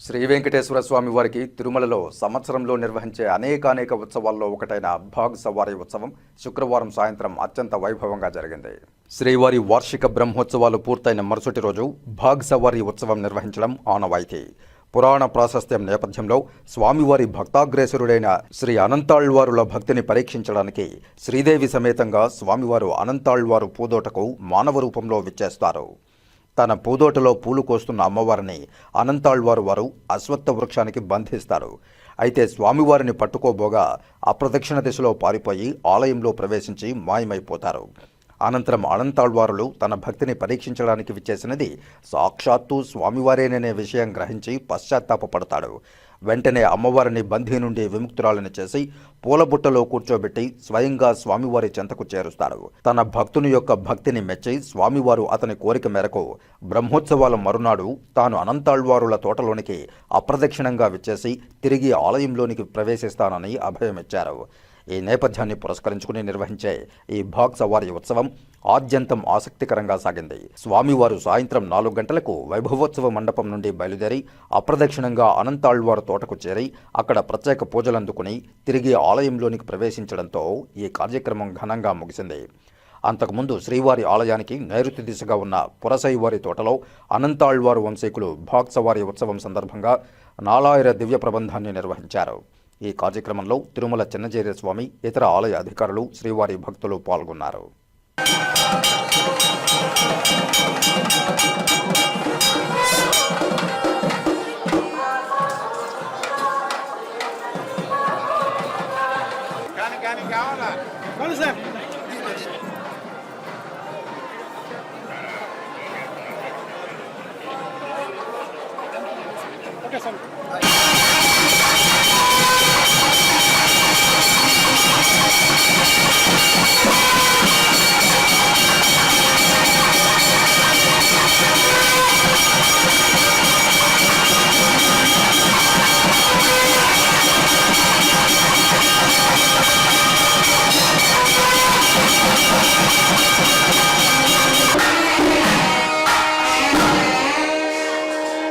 శ్రీ వెంకటేశ్వర స్వామి వారికి తిరుమలలో సంవత్సరంలో నిర్వహించే అనేకానేక ఉత్సవాల్లో ఒకటైన భాగ్ సవారీ ఉత్సవం శుక్రవారం సాయంత్రం అత్యంత వైభవంగా జరిగింది. శ్రీవారి వార్షిక బ్రహ్మోత్సవాలు పూర్తయిన మరుసటి రోజు భాగ్ సవారీ ఉత్సవం నిర్వహించడం ఆనవాయితీ. పురాణ ప్రాశస్త్యం నేపథ్యంలో స్వామివారి భక్తాగ్రేసురుడైన శ్రీ అనంతాళ్వారుల భక్తిని పరీక్షించడానికి శ్రీదేవి సమేతంగా స్వామివారు అనంతాళ్వారు పూదోటకు మానవ రూపంలో విచ్చేస్తారు. తన పూదోటలో పూలు కోస్తున్న అమ్మవారిని అనంతాళ్వారు వారు అశ్వత్థ వృక్షానికి బంధిస్తారు. అయితే స్వామివారిని పట్టుకోబోగా అప్రదక్షిణ దిశలో పారిపోయి ఆలయంలో ప్రవేశించి మాయమైపోతారు. అనంతరం అనంతాళ్వారులు తన భక్తిని పరీక్షించడానికి విచ్చేసినది సాక్షాత్తు స్వామివారేననే విషయం గ్రహించి పశ్చాత్తాపడతాడు వెంటనే అమ్మవారిని బందీ నుండి విముక్తురాలను చేసి పూలబుట్టలో కూర్చోబెట్టి స్వయంగా స్వామివారి చెంతకు చేరుస్తాడు. తన భక్తుని యొక్క భక్తిని మెచ్చి స్వామివారు అతని కోరిక మేరకు బ్రహ్మోత్సవాల మరునాడు తాను అనంతాళ్వారుల తోటలోనికి అప్రదక్షిణంగా విచ్చేసి తిరిగి ఆలయంలోనికి ప్రవేశిస్తానని అభయమిచ్చారు. ఈ నేపథ్యాన్ని పురస్కరించుకుని నిర్వహించే ఈ భాగ్ సవారీ ఉత్సవం ఆద్యంతం ఆసక్తికరంగా సాగింది. స్వామివారు సాయంత్రం నాలుగు గంటలకు వైభవోత్సవ మండపం నుండి బయలుదేరి అప్రదక్షిణంగా అనంతాళ్వారు తోటకు చేరి అక్కడ ప్రత్యేక పూజలందుకుని తిరిగి ఆలయంలోనికి ప్రవేశించడంతో ఈ కార్యక్రమం ఘనంగా ముగిసింది. అంతకుముందు శ్రీవారి ఆలయానికి నైరుతి దిశగా ఉన్న పురసైవారి తోటలో అనంతాళ్వారు వంశీకులు భాగ్ ఉత్సవం సందర్భంగా నాలాయిర దివ్య ప్రబంధాన్ని నిర్వహించారు. ఈ కార్యక్రమంలో తిరుమల చిన్నజేరి స్వామి ఇతర ఆలయ అధికారులు శ్రీవారి భక్తులు పాల్గొన్నారు. కానీ కానీ